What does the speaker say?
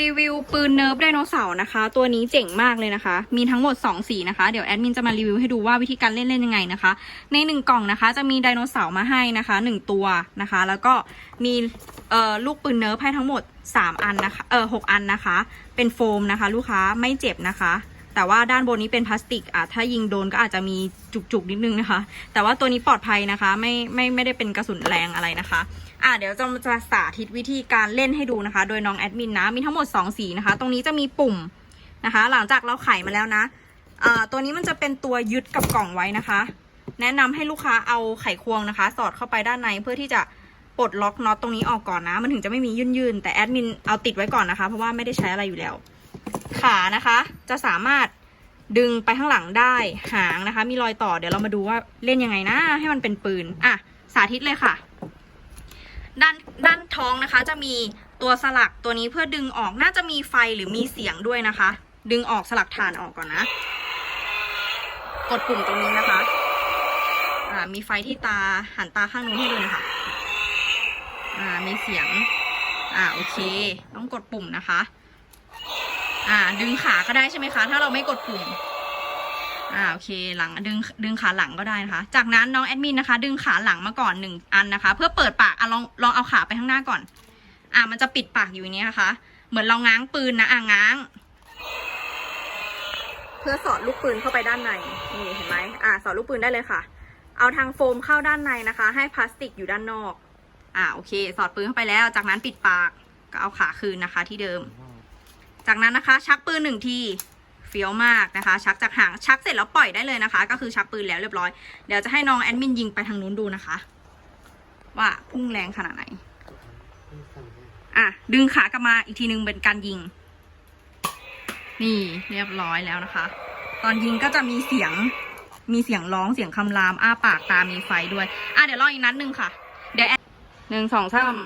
รีวิวปืนเนิร์ฟไดโนเสาร์นะคะ ตัวนี้เจ๋งมากเลยนะคะ มีทั้งหมด 2 สีนะคะ เดี๋ยวแอดมินจะมารีวิวให้ดูว่าวิธีการเล่นเล่นยังไงนะคะ ใน 1 กล่องนะคะ จะมีไดโนเสาร์มาให้นะคะ 1 ตัวนะคะ แล้วก็มีเอ่อลูกปืนเนิร์ฟให้ทั้งหมด 3 อันนะคะ เออหอันนะคะ เป็นโฟมนะคะ ลูกค้าไม่เจ็บนะคะ แต่ว่าด้านบนนี้เป็นพลาสติกอะถ้ายิงโดนก็อาจจะมีจุกๆนิดนึงนะคะ แต่ว่าตัวนี้ปลอดภัยนะคะ ไม่ไม่ไม่ได้เป็นกระสุนแรงอะไรนะคะอะเดี๋ยวจะจะสาธิตวิธีการเล่นให้ดูนะคะ โดยน้องแอดมินนะมีทั้งหมด 2 สีนะคะ ตรงนี้จะมีปุ่มนะคะ หลังจากเราไขมาแล้วนะอ่าตัวนี้มันจะเป็นตัวยึดกับกล่องไว้นะคะ แนะนำให้ลูกค้าเอาไขควงนะคะ สอดเข้าไปด้านในเพื่อที่จะปลดล็อกน็อตตรงนี้ออกก่อนนะ มันถึงจะไม่มียื่นๆแต่แอดมินเอาติดไว้ก่อนนะคะ เพราะว่าไม่ได้ใช้อะไรอยู่แล้ว ขานะคะจะสามารถดึงไปข้างหลังได้หางนะคะ มีรอยต่อเดี๋ยวเรามาดูว่าเล่นยังไงนะให้มันเป็นปืนอะสาธิตเลยค่ะ ด้านด้านท้องนะคะจะมีตัวสลักตัวนี้เพื่อดึงออกน่าจะมีไฟหรือมีเสียงด้วยนะคะ ดึงออกสลักฐานออกก่อนนะ กดปุ่มตรงนี้นะคะอ่ามีไฟที่ตาหันตาข้างนู้นให้ดูนะคะอ่ามีเสียงอ่าโอเค ต้องกดปุ่มนะคะ อ่า ดึงขาก็ได้ใช่ไหมคะ ถ้าเราไม่กดปุ่ม อ่า โอเค หลัง ดึง ดึงขาหลังก็ได้นะคะ จากนั้นน้องแอดมินนะคะ ดึงขาหลังมาก่อนหนึ่งอันนะคะ เพื่อเปิดปาก อะลอง ลองเอาขาไปข้างหน้าก่อน อ่ามันจะปิดปากอยู่อย่างนี้นะคะ เหมือนเราง้างปืนนะ อะง้าง เพื่อสอดลูกปืนเข้าไปด้านใน นี่เห็นไหมอ่า สอดลูกปืนได้เลยค่ะ เอาทางโฟมเข้าด้านในนะคะ ให้พลาสติกอยู่ด้านนอก อ่า โอเค สอดปืนเข้าไปแล้ว จากนั้นปิดปาก ก็เอาขาคืนนะคะ ที่เดิม จากนั้นนะคะชักปืนหนึ่งทีเฟี้ยวมากนะคะ ชักจากหางชักเสร็จแล้วปล่อยได้เลยนะคะ ก็คือชักปืนแล้วเรียบร้อยเดี๋ยวจะให้น้องแอดมินยิงไปทางนู้นดูนะคะ ว่าพุ่งแรงขนาดไหนอะดึงขากลับมาอีกทีนึงเป็นการยิง นี่เรียบร้อยแล้วนะคะ ตอนยิงก็จะมีเสียงมีเสียงร้องเสียงคำราม อ้าปากตามีไฟด้วย อะเดี๋ยวรออีกนัดหนึ่งค่ะ เดี๋ยวหนึ่งสองสาม